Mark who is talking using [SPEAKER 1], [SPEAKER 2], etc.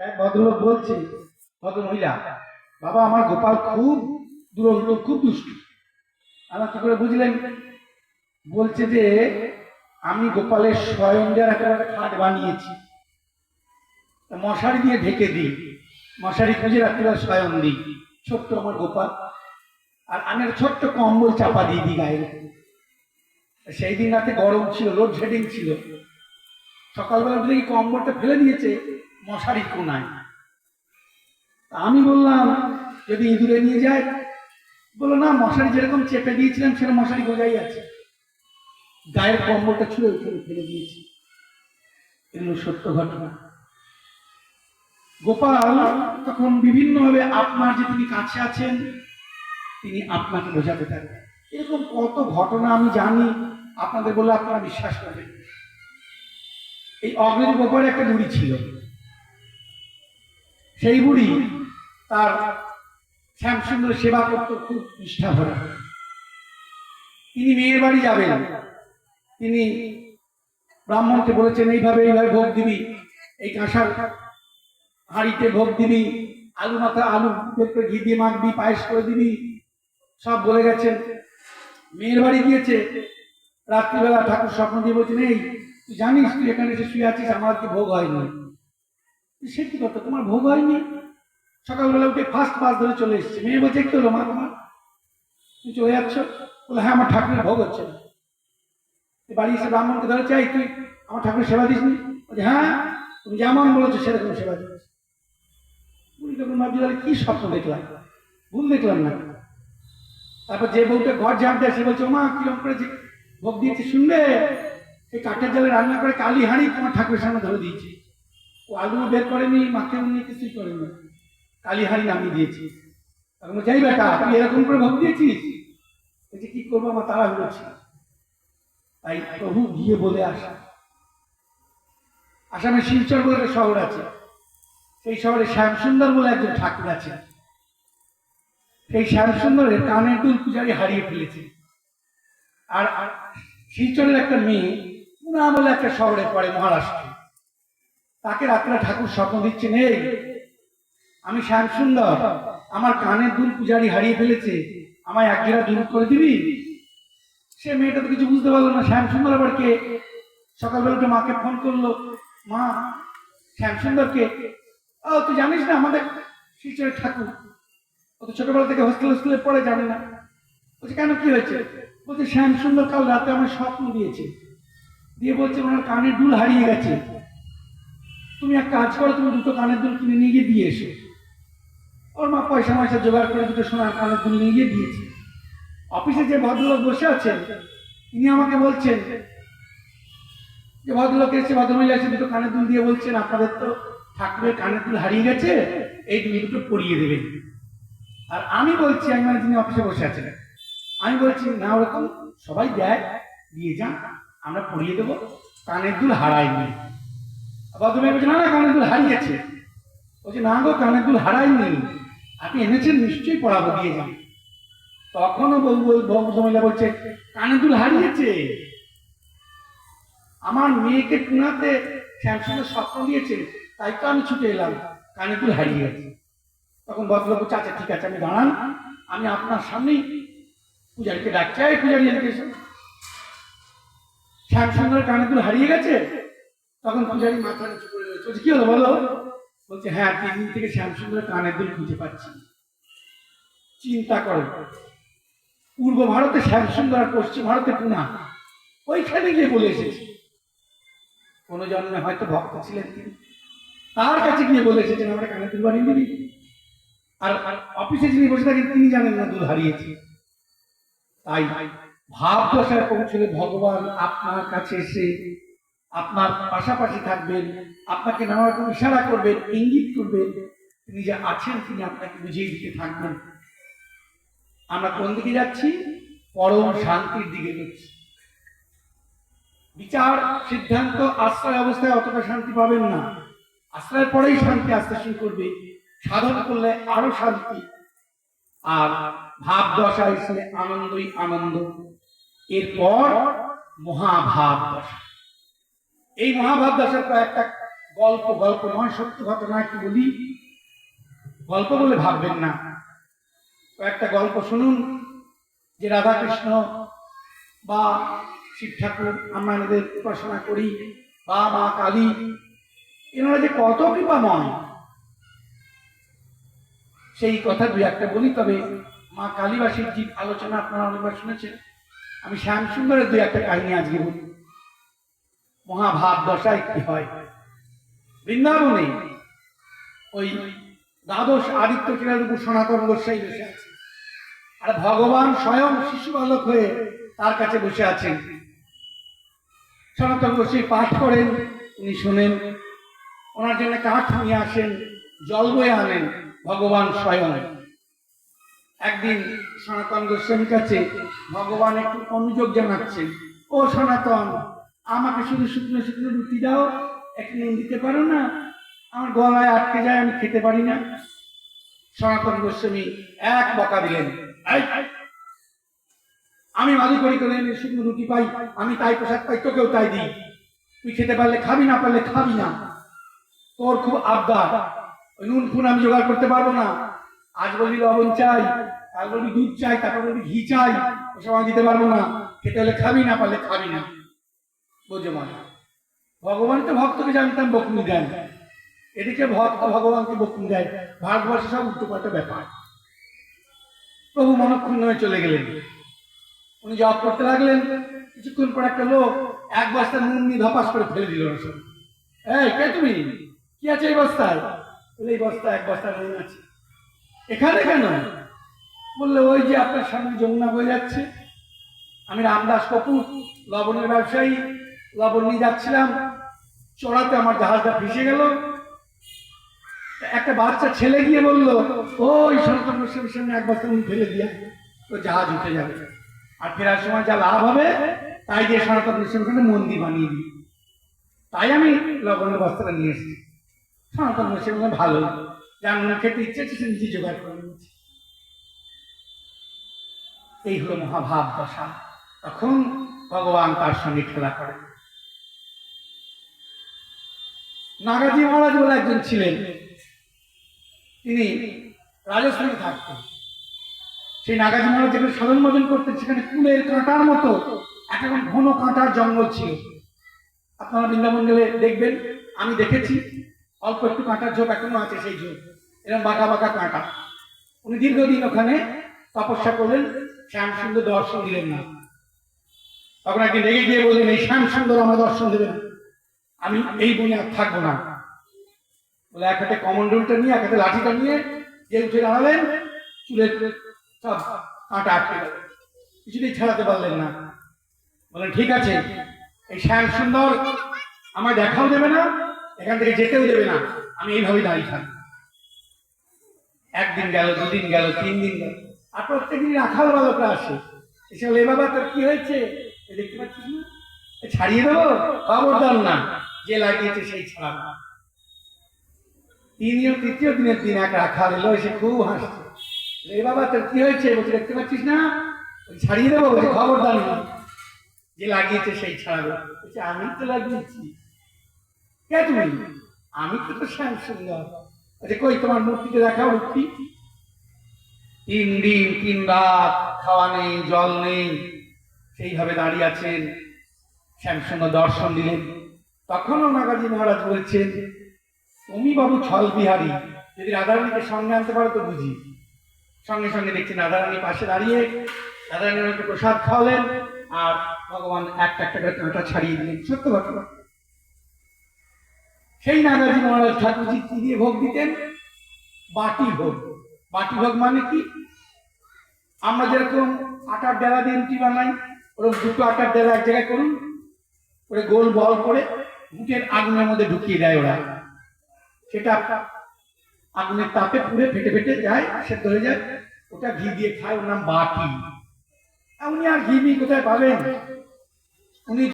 [SPEAKER 1] এক ভদ্রলোক বলছে ভদ্র মহিলা বাবা আমার গোপাল খুব দুরন্ত, খুব দুষ্টু। আমার কি করে বুঝলেন? বলছে যে, আমি গোপালের স্বয়ং দেওয়ার একটা খাট বানিয়েছি। মশারি দিয়ে ঢেকে দিই। মশারি খুঁজে রাত্রিবেলা স্বয়ং দিই ছোট্ট আমার গোপাল। আর আমি ছোট্ট কম্বল চাপা দিয়ে দিই উপরে। সেই দিন রাতে গরম ছিল লোডশেডিং ছিল। সকালবেলা উঠে কম্বলটা ফেলে দিয়েছে। মশারি কোনায়। আমি বললাম, যদি ইঁদুরে নিয়ে যায়? বলল, না, মশারি যেরকম চেপে দিয়েছিলাম, সেরকম মশারি গোজাই আছে। গায়ের কম্বলটা ছুঁড়ে উঠে ফেলে দিয়েছি। এগুলো সত্য ঘটনা। গোপাল তখন বিভিন্নভাবে আপনার যে তিনি কাছে আছেন, তিনি আপনাকে বোঝাতে থাকবেন। এরকম কত ঘটনা আমি জানি, আপনাদের বলে আপনারা বিশ্বাস করবেন। এই অগ্নির গোপালে একটা বুড়ি ছিল। সেই বুড়ি তার শ্যামসুন্দর সেবা করতে খুব নিষ্ঠা ভরা। তিনি মেয়ের বাড়ি যাবেন। তিনি ব্রাহ্মণকে বলেছেন, এইভাবে এইভাবে ভোগ দিবি। এই কাঁসার হাঁড়িতে ভোগ দিবি। আলু মাথা, আলু করে ঘি দিয়ে মাখবি, পায়েস করে দিবি। সব বলে গেছেন। মেয়ের বাড়ি গিয়েছে। রাত্রিবেলা ঠাকুর স্বপ্ন দিয়ে বলছেন, এই, তুই জানিস তুই এখানে এসে শুয়ে আছিস? আমার কি ভোগ হয়নি সে কি কথা তোমার ভোগ হয়নি? সকালবেলা উঠে ফার্স্ট বাস ধরে চলে এসেছে। মেয়ে বলছে একটু হলো মা তোমার? তুমি চলে যাচ্ছ। বলে হ্যাঁ আমার ঠাকুরের ভোগ হচ্ছে। না বাড়ি এসে ব্রাহ্মণকে ধরে, চাই তুই, আমার ঠাকুরের সেবা দিসনি বলছে হ্যাঁ তুমি যেমন বলেছ সেরকম সেবা দিচ্ছি। বুড়ি তখন ভাবছি, তাহলে কি স্বপ্ন দেখলাম? ভুল দেখলাম না? তারপর যে বউটা ঘর ঝাঁপ দেয়, সে বলছে মা কিরম করেছে ভোগ দিয়েছি, শুনবে? সেই কাঠের জালে রান্না করে কালি হাঁড়ি তোমার ঠাকুরের সামনে ধরে দিয়েছি। ও আলু বের করেনি মাখেও নি কিছুই করেনি। কালি হাঁড়ি নামিয়ে দিয়েছি। তখন বলছে, এই বেটা তুই এরকম করে ভোগ দিয়েছিস? বলছে কি করব আমার তারা হচ্ছে তাই প্রভু গিয়ে বলে আসা। আসামে শিলচর বলে একটা শহর আছে। সেই শহরে শ্যামসুন্দর বলে একজন ঠাকুর আছে সেই শ্যামসুন্দরের কানের দুল পূজারি হারিয়ে ফেলেছে। আর শিলচরের একটা মেয়ে পুনা বলে একটা শহরে পড়ে মহারাষ্ট্রে। তাকে রাত্রে ঠাকুর স্বপ্ন দিচ্ছে এই আমি শ্যাম সুন্দর আমার কানের দুল পূজারি হারিয়ে ফেলেছে, আমায় এক জোড়া দূর করে দিবি? সে মেয়েটা তো কিছু বুঝতে পারল না শ্যাম সুন্দর আবার কে? সকালবেলা উঠে মাকে ফোন করল, মা, শ্যামসুন্দরকে? ও, তুই জানিস না, আমাদের শিলচরের ঠাকুর। ও তো ছোটবেলা থেকে হোস্টেল হোস্টেলে পড়ে, জানে না। বলছে, কেন কি হয়েছে? বলছে শ্যাম সুন্দর কাল রাতে আমার স্বপ্ন দিয়েছে। দিয়ে বলছে, ওনার কানের দুল হারিয়ে গেছে। তুমি এক কাজ করো, তুমি দুটো কানের দুল কিনে নিয়ে গিয়ে দিয়ে এসো। ওর মা পয়সা ময়সা জোগাড় করে দুটো সোনার কানের দুল নিয়ে গিয়ে দিয়েছে। অফিসে যে ভদ্রলোক বসে আছেন, তিনি আমাকে বলছেন যে, ভদ্রলোক এসে ভদ্রমহিলা এসে দুটো কানের দুল দিয়ে বলছেন, আপনাদের তো ঠাকুরের কানের দুল হারিয়ে গেছে, এই দুল দুটো পরিয়ে দেবেন আর আমি বলছি, আমি মানে যিনি অফিসে বসে আছেন, আমি বলছি, না, ওরকম সবাই দেয়, দিয়ে যান, আমরা পড়িয়ে দেবো, কানের দুল হারায়নি। আবার তুমি না না কানের দুল হারিয়েছে। বলছে না গো কানের দুল হারায়নি। আপনি এনেছেন নিশ্চয়ই পড়াবো দিয়ে যান। তখনও ভদ্রমহিলা বলছে কানের দুল হারিয়েছে। আমার মেয়েকে পুনাতে শ্যামসুন্দর স্বপ্ন দিয়েছে তাই তো আমি ছুটে এলাম। কানের দুল হারিয়ে গেছে তখন ভদ্রলোক বলছে, আচ্ছা ঠিক আছে আমি দাঁড়ান। আমি আপনার সামনেই পূজারীকে ডাকছি। পূজারি এদিকে শ্যামসুন্দরের কানে দুল হারিয়ে গেছে? তখন পূজারি মাথা নিচু করে বলছে কি হলো বলো? বলছে হ্যাঁ তিন দিন থেকে শ্যামসুন্দর কানের দুল খুঁজে পাচ্ছি। চিন্তা করো। পূর্ব ভারতে শ্যামসুন্দর আর পশ্চিম ভারতে পুনা ওইখানে গিয়ে বলে এসেছে। কোনো জন্মে হয়তো ভক্ত ছিলেন তিনি। তার কাছে গিয়ে বলে এসেছেন, আমরা কানের দুল বানিয়ে দিবি। আর অফিসে যিনি বসে থাকেন, তিনি জানেন না দুল হারিয়েছে। তাই ভাব দশায় পৌঁছলে ভগবান আপনার কাছে এসে আপনার পাশাপাশি থাকবেন, আপনাকে নানা রকম ইশারা করবেন, ইঙ্গিত করবেন। তিনি যে আছেন, তিনি আপনাকে বুঝিয়ে দিতে থাকবেন। আমরা কোন দিকে যাচ্ছি? পরম শান্তির দিকে যাচ্ছি। বিচার, সিদ্ধান্ত, আশ্রয় অবস্থায় অতটা শান্তি পাবেন না। আশ্রয়ের পরেই শান্তি আসতে শুরু করবে। সাধন করলে আরও শান্তি। আর ভাব দশা এসে আনন্দই আনন্দ। এরপর মহাভাব দশা এই মহাভাব দশার কয়েকটা গল্প গল্প নয়, সত্য ঘটনা একটু বলি। গল্প বলে ভাববেন না। একটা গল্প শুনুন, যে রাধাকৃষ্ণ বা শিব ঠাকুর আমরা এদের উপাসনা করি, বা মা কালী, এনারা যে কত কৃপাময়। সেই কথা দুই একটা বলি, তবে মা কালী বা শিবজির আলোচনা আপনারা অনেকবার শুনেছেন। আমি শ্যাম সুন্দরের দুই একটা কাহিনী আজকে বলি। মহাভাব দশায় কি হয়? বৃন্দাবনে ওই দ্বাদশ আদিত্য কিরার উপর সনাতন গোস্বাই বসে আছে। আর ভগবান স্বয়ং শিশু বালক হয়ে তার কাছে বসে আছেন। সনাতন গোস্বাই পাঠ করেন, উনি শোনেন। ওনার জন্য কাঠ নিয়ে আসেন, জল বয়ে আনেন ভগবান স্বয়ং। একদিন সনাতন গোস্বামীর কাছে ভগবান একটু অনুযোগ জানাচ্ছেন, ও সনাতন আমাকে শুধু শুকনো শুকনো রুটি দাও, এক নুন দিতে পারো না, আমার গলায় আটকে যায়, আমি খেতে পারি না। সনাতন গোস্বামী এক বকা দিলেন আমি মাদু করি করে শুকনো রুটি পাই, আমি তাই প্রসাদ পাই, তোকেও তাই দিই। তুই খেতে পারলে খাবি, না পারলে খাবি না। তোর খুব আবদার নুন ফুন আমি জোগাড় করতে পারব না। আজ বলি লবণ চাই, কাল বলি দুধ চাই, তারপর বলি ঘি চাই, ওসব আমি দিতে পারব না। খেতে হলে খাবি, না পারলে খাবি না। বোঝো মনে ভগবান তো ভক্তকে জানতাম, বকুনি দেন। এদিকে ভক্ত ভগবানকে বকুনি দেয়। ভারতবর্ষে সব উল্টোপাল্টা ব্যাপার। প্রভু মনক্ষুণ্ণ হয়ে চলে গেলেন। উনি জব করতে লাগলেন। কিছুক্ষণ পর একটা লোক এক বস্তা নুন নিয়ে ধপাস করে ফেলে দিল এই, কে তুমি? কি আছে এই বস্তায়? বলে, এই বস্তা এক বস্তা নুন আছে। এখানে কেন? বললে, ওই যে আপনার সামনে যমুনা বয়ে যাচ্ছে। আমি রামদাস কপুর, লবণের ব্যবসায়ী। লবণ নিয়ে যাচ্ছিলাম, চড়াতে আমার জাহাজটা ভেসে গেল। একটা বাচ্চা ছেলে গিয়ে বলল, ওই সনাতন সামনে এক বস্তা নুন ফেলে দিয়া তো জাহাজ উঠে যাবে। আর ফেরার সময় যা লাভ হবে, তাই দিয়ে সনাতন গোস্বামীর মন্দির বানিয়ে দিই তাই আমি লবণের বস্তাটা নিয়ে এসেছি। সনাতন গোস্বামী ভালো। যার নুন খেতে ইচ্ছে সে নিজে জোগাড় করে নিচ্ছে এই হলো মহাভাব দশা। তখন ভগবান তার সঙ্গে খেলা করেন। নাগাজি মহারাজ বলে একজন ছিলেন। তিনি রাজস্থানে থাকতেন। সেই নাগাজি মহারাজ যেখানে সাধন ভজন করতেন, সেখানে কুলের কাঁটার মতো এক এখন ঘন কাঁটার জঙ্গল ছিল। আপনারা বৃন্দাবন গেলে দেখবেন, আমি দেখেছি, অল্প একটু কাঁটার ঝোপ এখনও আছে সেই ঝোপ। এরকম বাঁকা বাঁকা কাঁটা। উনি দীর্ঘদিন ওখানে তপস্যা করলেন শ্যাম সুন্দর দর্শন দিলেন না। তখন একদিন রেগে গিয়ে বললেন, এই শ্যাম সুন্দর আমার দর্শন দেবেন আমি এই বনে আর থাকব না। বলে এক হাতে কমন্ডলটা নিয়ে, এক হাতে লাঠিটা নিয়ে যে উঠে দাঁড়ালেন। চুলের সব কাঁটা আটকে গেল। কিছুতেই ছাড়াতে পারলেন না। বলেন, ঠিক আছে, এই শ্যাম সুন্দর আমায় দেখাও দেবে না, এখান থেকে যেতেও দেবে না। আমি এইভাবেই দাঁড়িয়ে থাকি একদিন গেল, দুদিন গেল, তিন দিন গেল। আর প্রত্যেকদিন রাখাল বালকরা আসে। এসে বলে, "এ বাবা, তোর কি হয়েছে? দেখতে পাচ্ছিস না? ছাড়িয়ে দেবো? খবরদার না। যে লাগিয়েছে সেই ছাড়াবো তিনিও তৃতীয় দিনের দিন এক রাখাল এলো, এসে খুব হাসছে। এ বাবা, তোর কি হয়েছে? বলছে, দেখতে পাচ্ছিস না? ছাড়িয়ে দেবো বলছে খবরদার না যে লাগিয়েছে সেই ছাড়াবো বলছে, আমি তো লাগিয়েছি। কে তুমি? আমি তো তো শ্যাম সুন্দর আচ্ছা কই, তোমার মূর্তিটা দেখা মূর্তি? তিন দিন, তিন রাত, খাওয়া নেই, জল নেই। সেইভাবে দাঁড়িয়ে আছেন শ্যামসুন্দর দর্শন দিলেন। তখনও নাগাজি মহারাজ বলছেন তুমি বাবু ছল বিহারী, যদি রাধারানীকে সঙ্গে আনতে পারো তো বুঝি। সঙ্গে সঙ্গে দেখছি রাধারানী পাশে দাঁড়িয়ে, রাধারানীর একটু প্রসাদ খাওয়ালেন আর ভগবান একটা একটা করে কাঁটা ছাড়িয়ে দিলেন। সত্য ঘটনা সেই নাগাজি মহারাজ ঠাকুরজি কি দিয়ে ভোগ দিতেন? বাটি ভোগ। বাটি ভোগ মানে কি? আমরা যেরকম আটার ডেলা দিয়ে রুটি বানাই, ওরকম দুটো আটার ডেলা এক জায়গায় করুন করে গোল বল করে মুখের আগুনের মধ্যে ঢুকিয়ে দেয় ওরা। সেটা আগুনের তাপে পুড়ে ফেটে ফেটে যায়, সেদ্ধ হয়ে যায়। ওটা ঘি দিয়ে খায়, ওর নাম বাটি। উনি আর ঘি কোথায় পাবেন? উনি